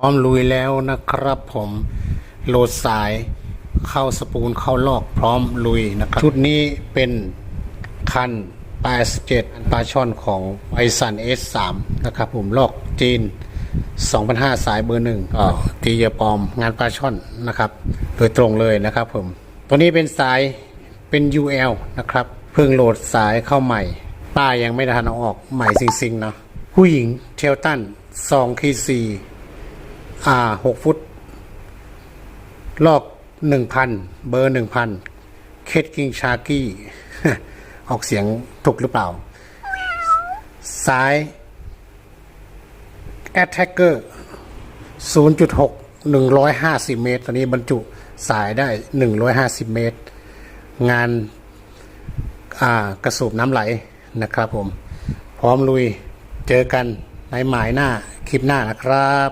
พร้อมลุยแล้วนะครับผมโหลดสายเข้าสปูลเข้าลอกพร้อมลุยนะครับ ชุดนี้เป็นคัน87ปลาช่อนของไอซัน S3 นะครับผมลอกจีน 2005 สายเบอร์หนึ่งก็ตีเยปอมงานปลาช่อนนะครับ โดยตรงเลยนะครับผม ตัวนี้เป็นสายเป็น UL นะครับ เพิ่งโหลดสายเข้าใหม่ ป้ายังไม่ทันเอาออกใหม่ซิงๆเนาะผู้หญิงเทลตัน2คีซี อ่าหกฟุต ลอกหนึ่งพันเบอร์หนึ่งพันเคดกิงชากี้ ออกเสียงถูกหรือเปล่า ซ้าย Attacker 0.6 150 เมตร ตอนนี้บรรจุสายได้ 150 เมตร งานากระสูบน้ำไหลนะครับผม พร้อมลุยเจอกันในหมายหน้าคลิปหน้านะครับ